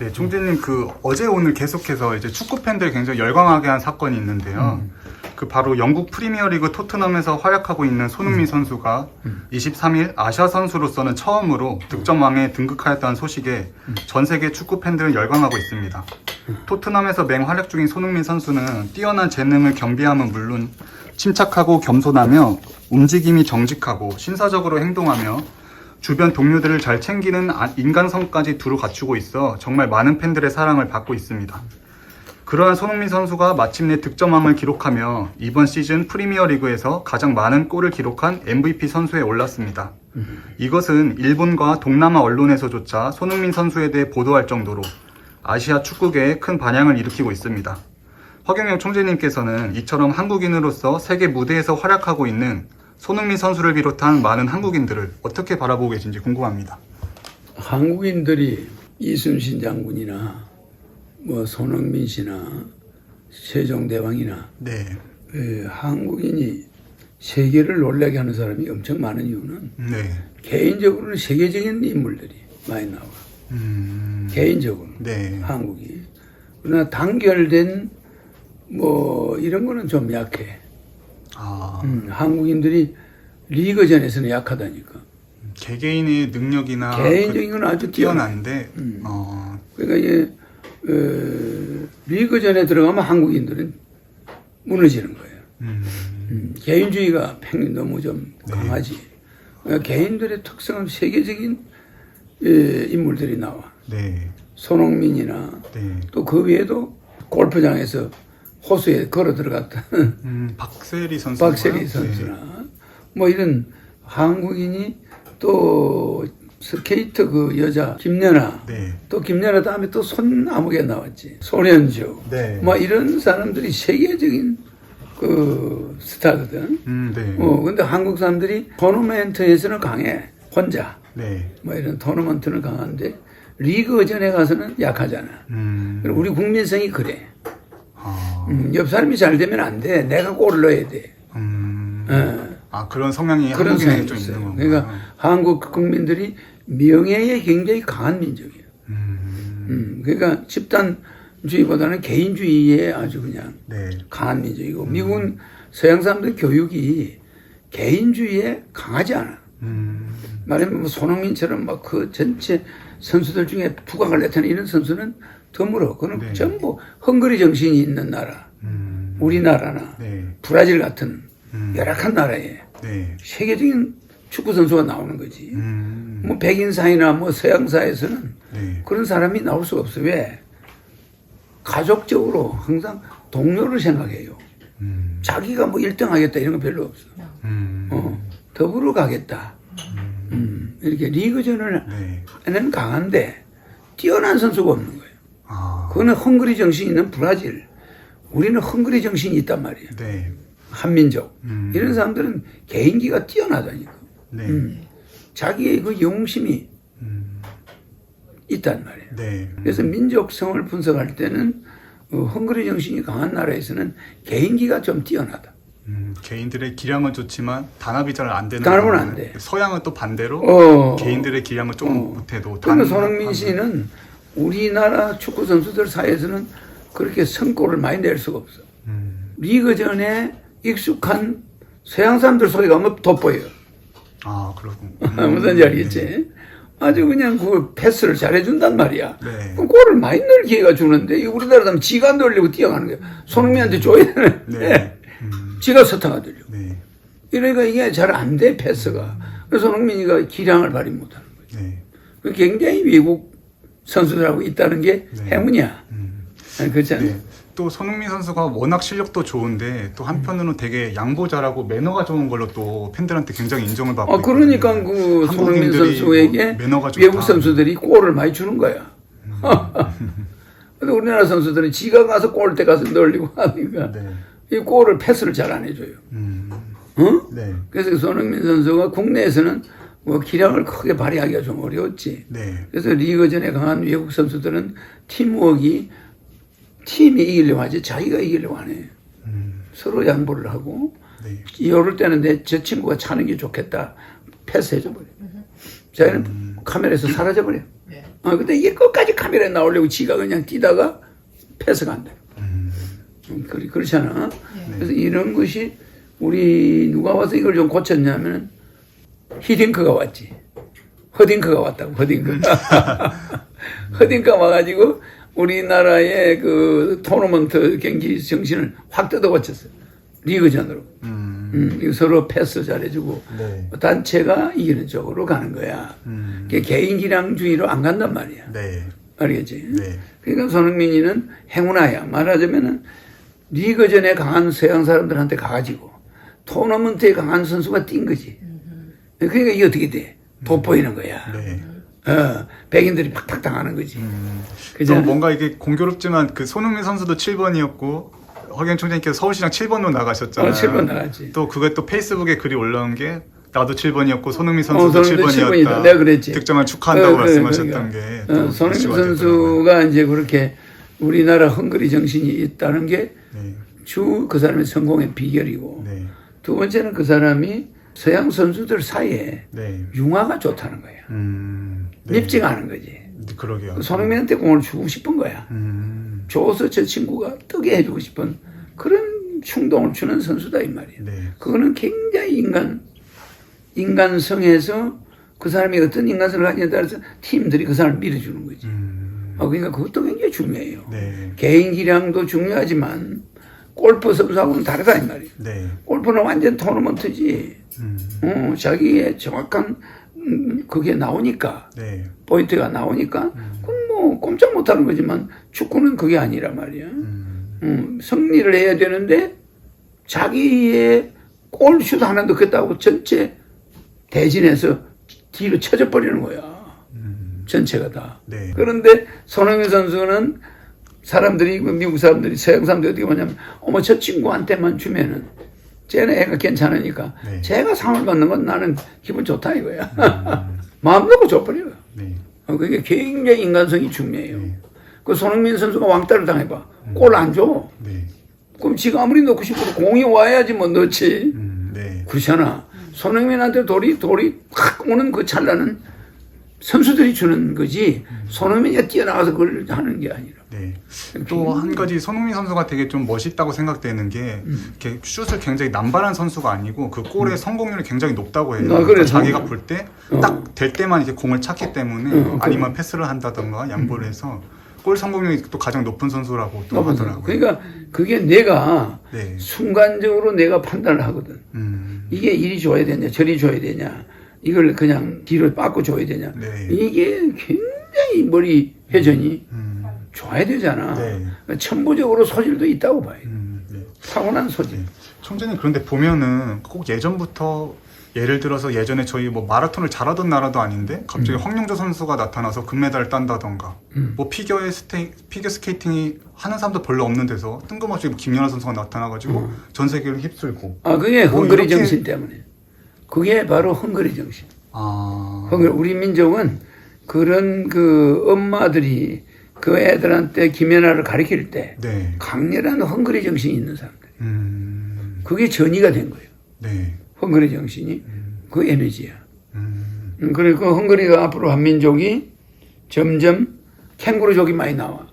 네, 총재님 그 어제 오늘 계속해서 이제 축구 팬들 굉장히 열광하게 한 사건이 있는데요. 그 바로 영국 프리미어리그 토트넘에서 활약하고 있는 손흥민 선수가 23일 아시아 선수로서는 처음으로 득점왕에 등극하였다는 소식에 전 세계 축구 팬들은 열광하고 있습니다. 토트넘에서 맹활약 중인 손흥민 선수는 뛰어난 재능을 겸비함은 물론 침착하고 겸손하며 움직임이 정직하고 신사적으로 행동하며 주변 동료들을 잘 챙기는 아- 인간성까지 두루 갖추고 있어 정말 많은 팬들의 사랑을 받고 있습니다. 그러한 손흥민 선수가 마침내 득점왕을 기록하며 이번 시즌 프리미어 리그에서 가장 많은 골을 기록한 MVP 선수에 올랐습니다. 이것은 일본과 동남아 언론에서조차 손흥민 선수에 대해 보도할 정도로 아시아 축구계에 큰 반향을 일으키고 있습니다. 허경영 총재님께서는 이처럼 한국인으로서 세계 무대에서 활약하고 있는 손흥민 선수를 비롯한 많은 한국인들을 어떻게 바라보고 계신지 궁금합니다. 한국인들이 이순신 장군이나 뭐 손흥민 씨나 세종대왕이나 네, 에, 한국인이 세계를 놀라게 하는 사람이 엄청 많은 이유는 네, 개인적으로는 세계적인 인물들이 많이 나와. 음, 개인적으로 네, 한국이 그러나 단결된 뭐 이런 거는 좀 약해. 아, 음, 한국인들이 리그전에서는 약하다니까. 개개인의 능력이나 개인적인 건 아주 그. 뛰어난데, 어, 그러니까 이게 어, 리그전에 들어가면 한국인들은 무너지는 거예요. 음, 음, 개인주의가 팽이 너무 좀 강하지. 그러니까 개인들의 특성은 세계적인 에, 인물들이 나와. 네, 손흥민이나 네, 또그 외에도 골프장에서 호수에 걸어 들어갔던 음, 박세리 선수, 박세리 선수나. 뭐 이런 한국인이 또 스케이트 그 여자 김연아. 네, 또 김연아 다음에 또 손아무개 나왔지. 손현주. 네, 뭐 이런 사람들이 세계적인 그 스타거든. 음, 네, 어 근데 한국 사람들이 토너먼트에서는 강해. 혼자. 네, 뭐 이런 토너먼트는 강한데 리그 전에 가서는 약하잖아. 음, 우리 국민성이 그래. 아, 음, 옆 사람이 잘 되면 안 돼. 내가 골을 넣어야 돼. 음, 어, 아 그런 성향이 그런 한국인에 생각이 좀 있어요. 있는 건가요? 그러니까 한국 국민들이 명예에 굉장히 강한 민족이에요. 음, 음, 그러니까 집단주의보다는 개인주의에 아주 그냥 네, 강한 민족이고 미국은 서양 사람들 교육이 개인주의에 강하지 않아. 음, 말하면 뭐 손흥민처럼 막 그 전체 선수들 중에 두각을 나타내는 이런 선수는 드물어. 그는 네. 전부 헝거리 정신이 있는 나라. 음, 우리나라나 네, 브라질 같은 음. 열악한 나라에 네, 세계적인 축구 선수가 나오는 거지. 음, 뭐 백인사이나 뭐 서양사에서는 네, 그런 사람이 나올 수가 없어. 왜? 가족적으로 항상 동료를 생각해요. 음, 자기가 뭐 1등 하겠다 이런 거 별로 없어. 음, 어, 더불어 가겠다. 음, 이렇게 리그전을 네, 는 강한데 뛰어난 선수가 없는 거예요. 아, 그거는 헝그리 정신이 있는 브라질. 우리는 헝그리 정신이 있단 말이에요. 네, 한민족. 음. 이런 사람들은 개인기가 뛰어나다니까. 네, 음. 자기의 그 영웅심이 음, 있단 말이에요. 네, 그래서 민족성을 분석할 때는 어, 헝그리 정신이 강한 나라에서는 개인기가 좀 뛰어나다. 음, 개인들의 기량은 좋지만 단합이 잘 안 되는. 단합은. 안 돼. 서양은 또 반대로 어. 개인들의 기량은 조금 어. 못해도 그러면 손흥민 씨는 우리나라 축구 선수들 사이에서는 그렇게 성골을 많이 낼 수가 없어. 음, 리그 전에 익숙한 서양 사람들 소리 가면 돋보여요. 아 그렇군. 음, 무슨 알겠지? 아주 그냥 그 패스를 잘해준단 말이야. 네. 그럼 골을 많이 넣을 기회가 주는데 이 우리나라 사람 지가 안 돌리고 뛰어가는 거야. 손흥민한테 줘야 되는데 네, 음, 지가 서타가 들려. 네, 이러니까 이게 잘 안 돼 패스가. 그래서 손흥민이가 기량을 발휘 못 하는 거야. 네, 그 굉장히 외국 선수들하고 있다는 게 네. 행운이야. 음, 아니, 그렇지 않아? 네. 또 손흥민 선수가 워낙 실력도 좋은데 또 한편으로는 되게 양보 잘하고 매너가 좋은 걸로 또 팬들한테 굉장히 인정을 받고. 아, 그러니까 있거든요. 그 손흥민 한국인들이 선수에게 뭐. 외국 선수들이 골을 많이 주는 거야. 근데 우리나라 선수들은 지가 가서 골대 가서 넣으려고 하니까 네, 이 골을 패스를 잘 안 해줘요. 음, 어? 네, 그래서 손흥민 선수가 국내에서는 뭐 기량을 크게 발휘하기가 좀 어려웠지. 네, 그래서 리그전에 강한 외국 선수들은 팀워크이 팀이 이기려고 하지 자기가 이기려고 안 해. 음, 서로 양보를 하고 네, 이럴 때는 내 저 친구가 차는 게 좋겠다. 패스해줘 버려. 자기는 카메라에서 사라져 버려. 네. 어, 근데 이게 끝까지 카메라에 나오려고 지가 그냥 뛰다가 패스간다. 음, 그리, 그렇잖아. 그래서 이런 것이 우리 누가 와서 이걸 좀 고쳤냐면 히딩크가 왔지. 허딩크가 왔다고, 허딩크. 허딩크가 와가지고 우리나라의 그 토너먼트 경기 정신을 확 뜯어고쳤어. 리그전으로. 음, 음, 서로 패스 잘해주고 네. 단체가 이기는 쪽으로 가는 거야. 음, 개인 기량주의로 안 간단 말이야. 네. 알겠지? 네. 그러니까 손흥민이는 행운아야. 말하자면은 리그전에 강한 서양 사람들한테 가가지고 토너먼트에 강한 선수가 뛴 거지. 그러니까 이게 어떻게 돼? 돋보이는 거야. 네. 어, 백인들이 팍팍 당하는 거지. 그죠? 또 뭔가 이게 공교롭지만 그 손흥민 선수도 7번이었고 허경 총장님께서 서울시장 7번으로 나가셨잖아요. 어, 7번 나갔지. 또 그게 또 페이스북에 글이 올라온 게 나도 7번이었고 손흥민 선수도 어, 손흥민도 7번이었다. 7번이다. 내가 그랬지. 득점을 축하한다고 어, 그래, 말씀하셨던 그러니까. 게. 어, 또 손흥민. 선수가 이제 그렇게 우리나라 헝그리 정신이 있다는 게 네. 주그 사람의 성공의 비결이고 네. 두 번째는 그 사람이 서양 선수들 사이에 네. 융화가 좋다는 거야. 음. 네. 밉지가 않은 거지. 네, 그러게요. 손흥민한테 공을 주고 싶은 거야. 음. 줘서 저 친구가 뜨게 해주고 싶은 그런 충동을 주는 선수다 이 말이야. 네. 그거는 굉장히 인간 인간성에서 그 사람이 어떤 인간성을 가지냐에 따라서 팀들이 그 사람을 밀어주는 거지. 음. 어, 그러니까 그것도 굉장히 중요해요. 네. 개인 기량도 중요하지만 골프 선수하고는 다르다 이 말이에요. 네. 골프는 완전 토너먼트지. 음. 어, 자기의 정확한 음, 그게 나오니까 네. 포인트가 나오니까 그건 뭐 꼼짝 못하는 거지만 축구는 그게 아니란 말이야. 음. 음, 승리를 해야 되는데 자기의 골슛 하나 넣겠다고 전체 대진해서 뒤로 쳐져 버리는 거야. 음. 전체가 다. 네. 그런데 손흥민 선수는 사람들이 그 미국 사람들이 서양 사람들이 어떻게 보냐면 어머 저 친구한테만 주면은 쟤는 애가 괜찮으니까 네. 제가 상을 받는 건 나는 기분 좋다 이거야. 음. 마음 놓고 줘버려요. 네. 어, 그게 굉장히 인간성이 중요해요. 네. 그 손흥민 선수가 왕따를 당해봐. 골안 줘. 네. 그럼 지가 아무리 넣고 싶어도 공이 와야지 뭐 넣지. 음. 네. 그렇잖아. 손흥민한테 돌이, 돌이 확 오는 그 찰나는 선수들이 주는 거지. 손흥민이 뛰어나가서 그걸 하는 게 아니라. 네. 또 한 가지 손흥민 선수가 되게 좀 멋있다고 생각되는 게 음. 이렇게 슛을 굉장히 남발한 선수가 아니고 그 골의 성공률이 굉장히 높다고 해요. 아, 그래, 그러니까 자기가. 볼때 어. 딱될 때만 이렇게 공을 찾기 때문에 어, 아니면 패스를 한다던가 양보를 해서 골 성공률이 또 가장 높은 선수라고 또 하더라고요. 그러니까 그게 내가 네. 순간적으로 내가 판단을 하거든. 음. 이게 이리 줘야 되냐, 저리 줘야 되냐, 이걸 그냥 뒤로 빠꾸 줘야 되냐. 네. 이게 굉장히 머리 회전이 음. 줘야 되잖아. 네. 천부적으로 소질도 있다고 봐요. 음. 네. 타고난 소질. 네. 총재님 그런데 보면은 꼭 예전부터 예를 들어서 예전에 저희 뭐 마라톤을 잘하던 나라도 아닌데 갑자기 황영조 선수가 나타나서 금메달을 딴다던가 음. 뭐 피겨의 스테 피겨 스케이팅이 하는 사람도 별로 없는 데서 뜬금없이 뭐 김연아 선수가 나타나가지고 음. 전 세계를 휩쓸고 아, 그게 뭐 헝그리 이렇게- 정신 때문에. 그게 바로 헝그리 정신. 아 헝그리, 우리 민족은 그런 그 엄마들이 그 애들한테 김연아를 가르칠 때 네. 강렬한 헝그리 정신이 있는 사람들. 음. 그게 전이가 된 거예요. 네. 헝그리 정신이 그 에너지야. 음. 음, 그리고 헝그리가 앞으로 한민족이 점점 캥거루족이 많이 나와.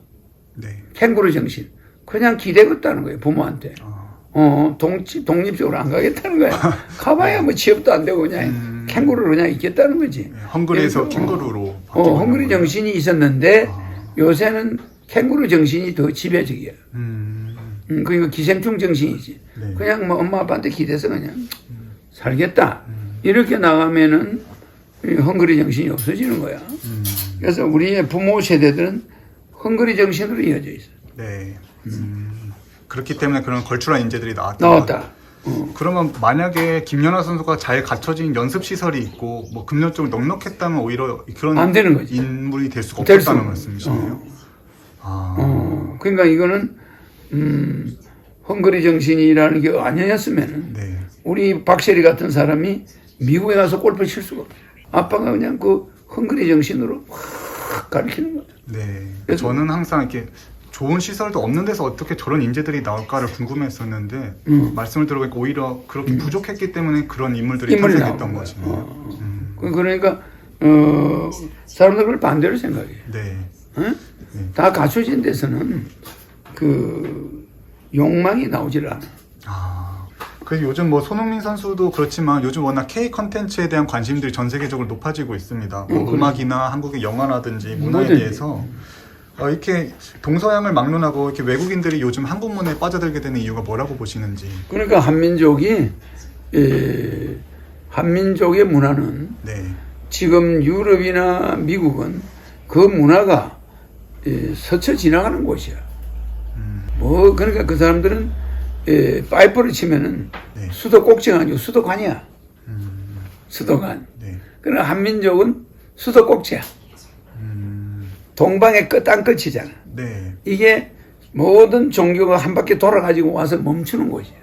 네. 캥거루 정신. 그냥 기대겠다는 거예요, 부모한테. 아. 어, 독립, 독립적으로 안 가겠다는 거야. 가봐야 뭐 취업도 안 되고 그냥 음. 캥거루로 그냥 있겠다는 거지. 네. 헝그리에서 그래서, 캥거루로 어, 바뀌고 헝그리. 정신이 있었는데 아. 요새는 캥거루 정신이 더 지배적이야. 음. 음, 그리고 기생충 정신이지. 네. 그냥 뭐 엄마 아빠한테 기대서 그냥 살겠다. 이렇게 나가면은 이 헝그리 정신이 없어지는 거야. 음. 그래서 우리의 부모 세대들은 헝그리 정신으로 이어져 있어. 네. 음. 그렇기 때문에 그런 걸출한 인재들이 나왔다. 나왔다. 어. 그러면 만약에 김연아 선수가 잘 갖춰진 연습 시설이 있고 뭐 금전적으로 넉넉했다면 오히려 그런 안 되는 거지. 인물이 될 수가 될 없었다는 수가 말씀이시네요. 아, 어, 그러니까 이거는 음, 헝그리 정신이라는 게 아니었으면 네, 우리 박세리 같은 사람이 미국에 가서 골프 칠 수가 없어. 아빠가 그냥 그 헝그리 정신으로 확 가르치는 거죠. 네. 그래서- 저는 항상 이렇게 좋은 시설도 없는 데서 어떻게 저런 인재들이 나올까를 궁금했었는데 음. 말씀을 들어보니까 오히려 그렇게 부족했기 때문에 그런 인물들이 인물이 탄생했던. 것이네요. 어. 음. 그- 그러니까 어, 사람들 그걸 반대로 생각해요. 네. 응? 다 갖춰진 데서는 그 욕망이 나오질 않아. 아. 그래서 요즘 뭐 손흥민 선수도 그렇지만 요즘 워낙 K 컨텐츠에 대한 관심들이 전 세계적으로 높아지고 있습니다. 뭐 음, 그래. 음악이나 한국의 영화라든지 문화에 뭐든지. 대해서 어, 이렇게 동서양을 막론하고 이렇게 외국인들이 요즘 한국 문화에 빠져들게 되는 이유가 뭐라고 보시는지. 그러니까 한민족이 에, 한민족의 문화는 네. 지금 유럽이나 미국은 그 문화가 에, 스쳐 지나가는 곳이야. 음, 뭐 그러니까 그 사람들은 에, 파이프를 치면은 네. 수도 꼭지가 아니고 수도관이야. 음, 수도관. 네. 그러나 한민족은 수도 꼭지야. 음, 동방의 끝땅 끝이잖아. 네. 이게 모든 종교가 한 바퀴 돌아가지고 와서 멈추는 곳이야.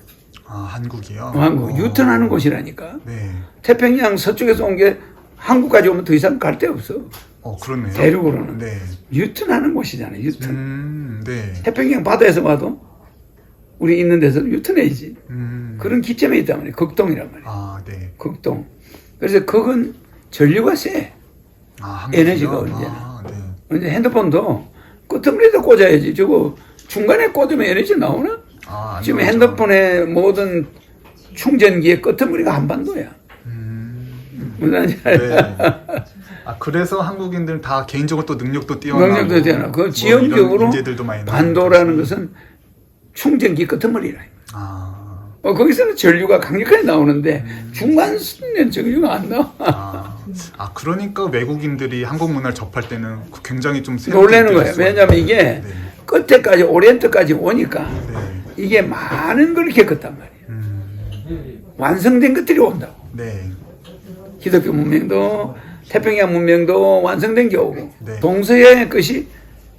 아, 한국이요? 한국 어, 유턴하는 곳이라니까. 네. 태평양 서쪽에서 온 게 한국까지 오면 더 이상 갈 데 없어. 어, 그렇네요. 대륙으로는. 네. 유턴하는 곳이잖아. 유턴. 음, 네. 태평양 바다에서 봐도 우리 있는 데서 유턴해야지. 음, 그런 기점에 있단 말이야. 극동이란 말이야. 아, 네. 극동. 그래서 극은 전류가 세. 아, 한국이요? 에너지가 언제나. 아, 네. 이제 핸드폰도 끄트머리에다 꽂아야지. 저거 중간에 꽂으면 에너지 나오나? 아, 안 지금 나오죠. 핸드폰의 모든 충전기의 끄트머리가 한반도야. 음, 무슨 네. 아, 그래서 한국인들은 다 개인적으로 또 능력도 뛰어나고 능력도 되나. 그뭐 인재들도 많이 반도라는 나오고 것은 충전기 끄트머리라. 아, 어, 거기서는 전류가 강력하게 나오는데 중간 수는 전류가 안 나와. 아, 아, 그러니까 외국인들이 한국 문화를 접할 때는 굉장히 좀 새롭게 놀라는 거예요. 왜냐하면. 이게 네. 끝에까지 오리엔트까지 오니까 네. 이게 많은 걸 겪었단 말이에요. 음, 완성된 것들이 온다고. 네. 기독교 문명도 태평양 문명도 완성된 게 오고 네. 동서양의 것이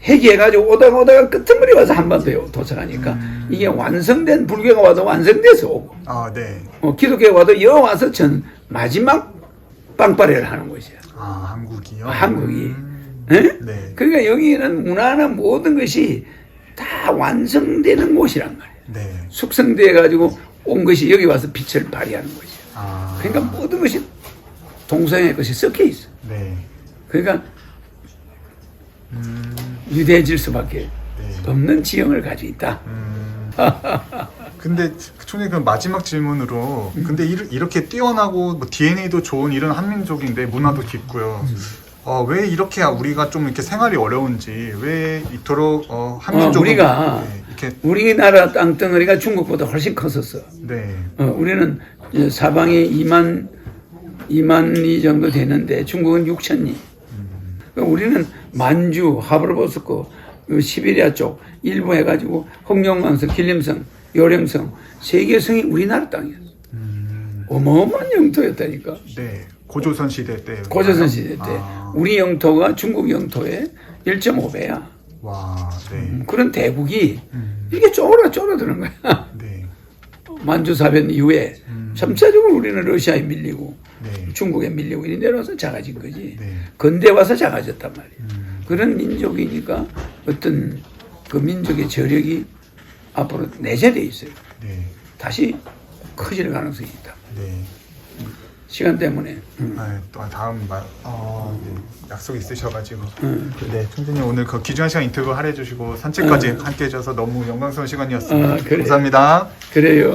해기해가지고 오다가 오다가 끝머리 와서 한반도에 도착하니까 음. 이게 완성된 불교가 와도 완성돼서 오고 아, 네. 어, 기독교가 와도 여 와서 전 마지막 빵빠레를 하는 것이야. 아, 한국이요? 한국이. 음, 예? 네. 그러니까 여기는 문화나 모든 것이 다 완성되는 곳이란 말이야. 네. 숙성돼 가지고 온 것이 여기 와서 빛을 발휘하는 것이야. 아, 그러니까 모든 것이 동서양의 것이 섞여 있어. 네. 그러니까 음, 유대해질 수밖에 네. 없는 지형을 가지고 있다. 음. 근데 총리 그 마지막 질문으로 근데 이르- 이렇게 뛰어나고 뭐 DNA도 좋은 이런 한민족인데 문화도 깊고요. 어, 왜 이렇게 우리가 좀 이렇게 생활이 어려운지 왜 이토록 어, 한민족 어, 우리가 네, 이렇게 우리나라 땅덩어리가 중국보다 훨씬 컸었어. 네. 어, 우리는 이제 사방이 2만 2만이 정도 되는데 중국은 6천이. 그러니까 우리는 만주, 하브르보스크, 그 시베리아 쪽 일부 해가지고 홍룡왕성, 길림성, 요령성 세개 성이 우리나라 땅이었어. 음, 어마어마한 영토였다니까. 네. 고조선 시대 때 고조선 시대 때 아, 우리 영토가 중국 영토의 1.5배야. 와, 네. 그런 대국이 음, 이게 쫄아 쫄아드는 거야. 네. 만주사변 이후에 음. 점차적으로 우리는 러시아에 밀리고 네. 중국에 밀리고 이리 내려와서 작아진 거지. 네. 근대 와서 작아졌단 말이야. 음, 그런 민족이니까 어떤 그 민족의 저력이 앞으로 내재돼 있어요. 네. 다시 커질 가능성이 있다. 네. 시간 때문에. 음. 아, 또 다음 말, 어, 네. 약속 있으셔가지고. 음. 네, 총재님 오늘 그 귀중한 시간 인터뷰 할애해주시고 산책까지 함께 해줘서 너무 영광스러운 시간이었습니다. 아, 그래요? 감사합니다. 그래요.